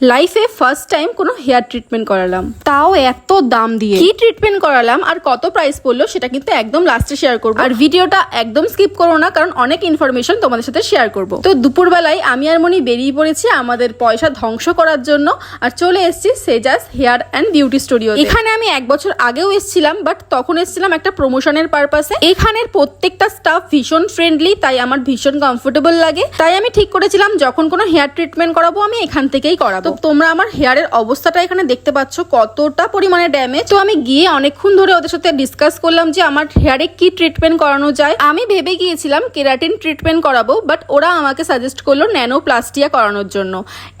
লাইফে first time কোনো hair treatment করালাম। তাও এত দাম দিয়ে। কি ট্রিটমেন্ট করালাম আর কত প্রাইস পড়ল সেটা কিন্তু একদম লাস্টে শেয়ার করব। আর ভিডিওটা একদম স্কিপ করো না, কারণ অনেক ইনফরমেশন তোমাদের সাথে শেয়ার করব। তো দুপুরবেলায় আমি আর মনি বেরিয়ে পড়েছি আমাদের পয়সা ধ্বংস করার জন্য আর চলে এসেছি সেজাস হেয়ার অ্যান্ড বিউটি স্টুডিও এখানে আমি এক বছর আগেও এসেছিলাম বাট তখন এসেছিলাম একটা প্রমোশনের পারপাসে এখানের প্রত্যেকটা স্টাফ ভীষণ ফ্রেন্ডলি তাই আমার ভীষণ কমফোর্টেবল লাগে। তাই আমি ঠিক করেছিলাম, যখন কোনো হেয়ার ট্রিটমেন্ট করাবো আমি এখান থেকেই করাবো। তো তোমরা আমার হেয়ারের অবস্থাটা এখানে দেখতে পাচ্ছ, কতটা পরিমাণে ড্যামেজ তো আমি গিয়ে অনেকক্ষণ ধরে ওদের সাথে ডিসকাস করলাম যে আমার হেয়ারে কি ট্রিটমেন্ট করানো যায়। আমি ভেবে গিয়েছিলাম কেরাটিন ট্রিটমেন্ট করাবো বাট ওরা আমাকে সাজেস্ট করল ন্যানো প্লাস্টিয়া করানোর জন্য।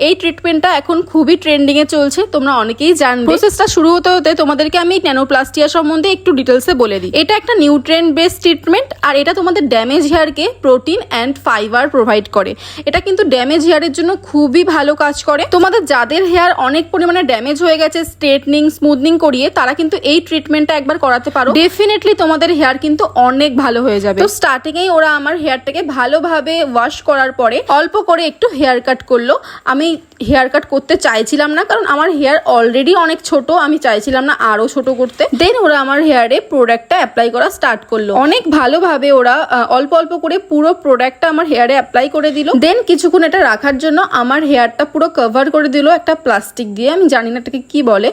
এই ট্রিটমেন্টটা এখন খুবই ট্রেন্ডিং এ চলছে, তোমরা অনেকেই জানবে। প্রসেসটা শুরু হতে হতে তোমাদেরকে আমি ন্যানোপ্লাস্টিয়া সম্বন্ধে একটু ডিটেলসে বলে দিই। এটা একটা নিউট্রেন্ট বেসড ট্রিটমেন্ট আর এটা তোমাদের ড্যামেজ হেয়ারকে প্রোটিন অ্যান্ড ফাইবার প্রোভাইড করে। এটা কিন্তু ড্যামেজ হেয়ারের জন্য খুবই ভালো কাজ করে। তোমাদের যাদের হেয়ার অনেক পরিমাণে ড্যামেজ হয়ে গেছে স্ট্রেটনিং স্মুথনিং করিয়ে, তারা কিন্তু এই ট্রিটমেন্টটা একবার করাতে পারো। ডেফিনেটলি তোমাদের হেয়ার কিন্তু অনেক ভালো হয়ে যাবে। তো স্টার্টিং এই ওরা আমার হেয়ারটাকে ভালোভাবে ওয়াশ করার পরে অল্প করে একটু হেয়ার কাট করল। আমি হেয়ার কাট করতে চাইছিলাম না, কারণ আমার হেয়ার অলরেডি অনেক ছোট, আমি চাইছিলাম না আরও ছোট করতে। দেন ওরা আমার হেয়ারে প্রোডাক্টটা অ্যাপ্লাই করা স্টার্ট করল। অনেক ভালোভাবে ওরা অল্প অল্প করে পুরো প্রোডাক্টটা আমার হেয়ারে অ্যাপ্লাই করে দিল। দেন কিছুক্ষণ এটা রাখার জন্য আমার হেয়ারটা পুরো কভার করে দিল একটা প্লাস্টিক দিয়ে। আমি জানি না এটাকে কি বলে।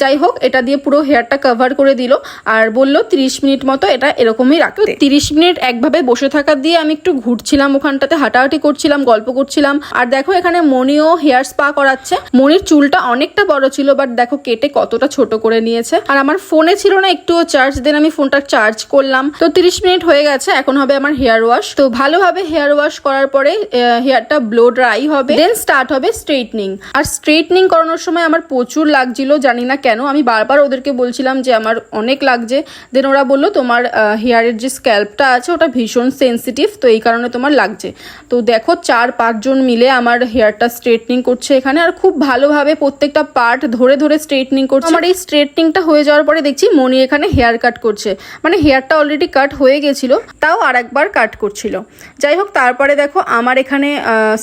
যাই হোক এটা দিয়ে পুরো হেয়ারটা কভার করে দিল আর বলল তিরিশ মিনিট মতো এটা এরকমই রাখতে। তিরিশ মিনিট একভাবে বসে থাকা দিয়ে আমি একটু ঘুরছিলাম ওখানটাতে হাঁটাহাঁটি করছিলাম গল্প করছিলাম। আর দেখো এখানে মনিও হেয়ার স্পা করাচ্ছে। মনির চুলটা অনেকটা বড় ছিল বাট দেখো কেটে কতটা ছোট করে নিয়েছে। আর আমার ফোনে ছিল না একটুও চার্জ দেন আমি ফোনটা চার্জ করলাম। তো তিরিশ মিনিট হয়ে গেছে এখন হবে আমার হেয়ার ওয়াশ তো ভালোভাবে হেয়ার ওয়াশ করার পরে হেয়ারটা ব্লো ড্রাই হবে দেন স্টার্ট হবে স্ট্রেটনিং আর স্ট্রেটনিং করানোর সময় আমার প্রচুর লাগছিল, জানি না কেন। আমি বারবার ওদেরকে বলছিলাম যে আমার অনেক লাগছে। দেন ওরা বলল, তোমার হেয়ারের যে স্ক্যাল্পটা আছে, ওটা ভীষণ সেন্সিটিভ তো এই কারণে তোমার লাগছে। তো দেখো, চার পাঁচজন মিলে আমার হেয়ারটা স্ট্রেটনিং করছে এখানে। আর খুব ভালোভাবে প্রত্যেকটা পার্ট ধরে ধরে স্ট্রেটনিং করছে। আমার এই স্ট্রেটনিংটা হয়ে যাওয়ার পরে দেখছি মনি এখানে হেয়ার কাট করছে। মানে হেয়ারটা অলরেডি কাট হয়ে গেছিল, তাও আর একবার কাট করছিল। যাই হোক, তারপরে দেখো, আমার এখানে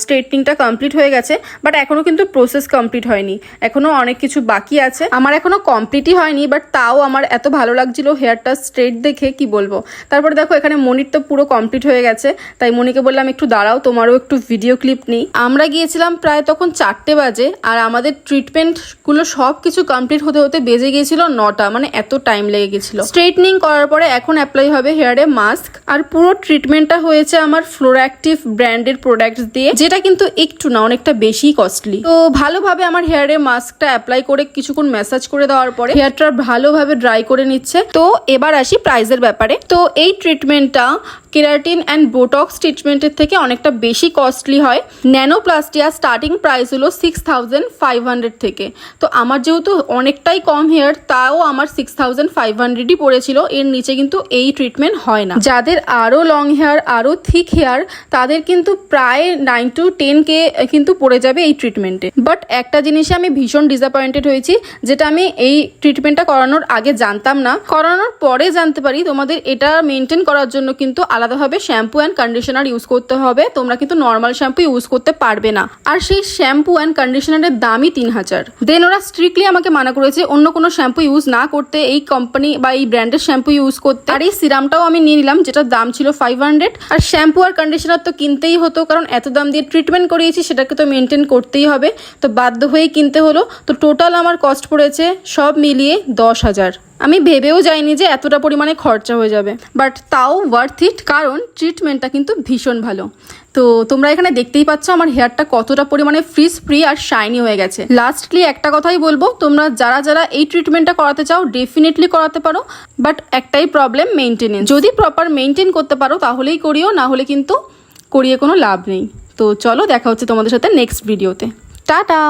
স্ট্রেটনিংটা কমপ্লিট হয়ে গেছে। বাট এখনও কিন্তু প্রসেস কমপ্লিট হয়নি। এখনও অনেক কিছু বাকি আছে। আমার এখনও কমপ্লিটই হয়নি বাট তাও আমার এত ভালো লাগছিল হেয়ারটা স্ট্রেট দেখে, কি বলব? তারপরে দেখো, এখানে মনির তো পুরো কমপ্লিট হয়ে গেছে। তাই মনিকে বললাম, একটু দাঁড়াও, তোমারও একটু ভিডিও ক্লিপ নেই। আমরা গিয়েছিলাম প্রায় তখন চারটে বাজে, আর আমাদের ট্রিটমেন্টগুলো সব কিছু কমপ্লিট হতে হতে বেজে গিয়েছিল নটা মানে এত টাইম লেগে গেছিল স্ট্রেটনিং করার পরে এখন অ্যাপ্লাই হবে হেয়ারে মাস্ক আর পুরো ট্রিটমেন্টটা হয়েছে আমার ফ্লোরঅ্যাক্টিভ ব্র্যান্ডের প্রোডাক্টস দিয়ে, যেটা কিন্তু একটু না, অনেকটা বেশি কস্টলি তো ভালোভাবে আমার হেয়ারে মাস্কটা অ্যাপ্লাই করে কিছুক্ষণ ম্যাসাজ করে দেওয়ার পরে হেয়ারটা ভালোভাবে ড্রাই করে নিচ্ছে। তো এবার আসি প্রাইজের ব্যাপারে। তো এই ট্রিটমেন্টটা কেরাটিন অ্যান্ড বোটক্স ট্রিটমেন্টের থেকে অনেকটা বেশি কস্টলি হয়। ন্যানোপ্লাস্টিয়া স্টার্টিং প্রাইস হলো সিক্স থাউজেন্ড ফাইভ হান্ড্রেড থেকে। তো আমার যেহেতু অনেকটাই কম হেয়ার তাও আমার সিক্স থাউজেন্ড ফাইভ হান্ড্রেডই পড়েছিল। এর নিচে কিন্তু এই ট্রিটমেন্ট হয় না। যাদের আরও লং হেয়ার আরও থিক হেয়ার তাদের কিন্তু প্রায় নাইন টু টেন কে কিন্তু পড়ে যাবে এই ট্রিটমেন্টে বাট একটা জিনিসে আমি ভীষণ ডিসঅ্যাপয়েন্টেড হয়েছি, যেটা আমি এই ট্রিটমেন্টটা করানোর আগে জানতাম না। করানোর পরে জানতে পারি, তোমাদের এটা মেনটেন করার জন্য কিন্তু আলাদাভাবে শ্যাম্পু অ্যান্ড কন্ডিশনার ইউজ করতে হবে। তোমরা কিন্তু নর্মাল শ্যাম্পু ইউজ করতে পারবে না। আর সেই শ্যাম্পু অ্যান্ড কন্ডিশনারের দামই তিন হাজার। দেন ওরা স্ট্রিক্টলি আমাকে মানা করেছে, অন্য কোনো শ্যাম্পু ইউজ না করতে, এই কোম্পানি বা এই ব্র্যান্ডের শ্যাম্পু ইউজ করতে। আর এই সিরামটাও আমি নিয়ে নিলাম, যেটার দাম ছিল ফাইভ হান্ড্রেড আর শ্যাম্পু আর কন্ডিশনার তো কিনতেই হতো, কারণ এত দাম দিয়ে ট্রিটমেন্ট করিয়েছি, সেটাকে তো মেনটেন করতেই হবে। তো বাধ্য হয়েই কিনতে হলো। তো টোটাল আমার কস্ট পড়েছে সব মিলিয়ে দশ হাজার। আমি ভেবেও যাইনি যে এতটা পরিমাণে খরচা হয়ে যাবে। বাট তাও ওয়ার্থ ইট কারণ ট্রিটমেন্টটা কিন্তু ভীষণ ভালো। তো তোমরা এখানে দেখতেই পাচ্ছ আমার হেয়ারটা কতটা পরিমাণে ফ্রিজ ফ্রি আর শাইনি হয়ে গেছে। লাস্টলি একটা কথাই বলব, তোমরা যারা যারা এই ট্রিটমেন্টটা করাতে চাও ডেফিনেটলি করাতে পারো। বাট একটাই প্রবলেম মেনটেনেন্স যদি প্রপার মেনটেন করতে পারো, তাহলেই করিও, না হলে কিন্তু করিয়ে কোনো লাভ নেই। তো চলো, দেখা হচ্ছে তোমাদের সাথে নেক্সট ভিডিওতে টাটা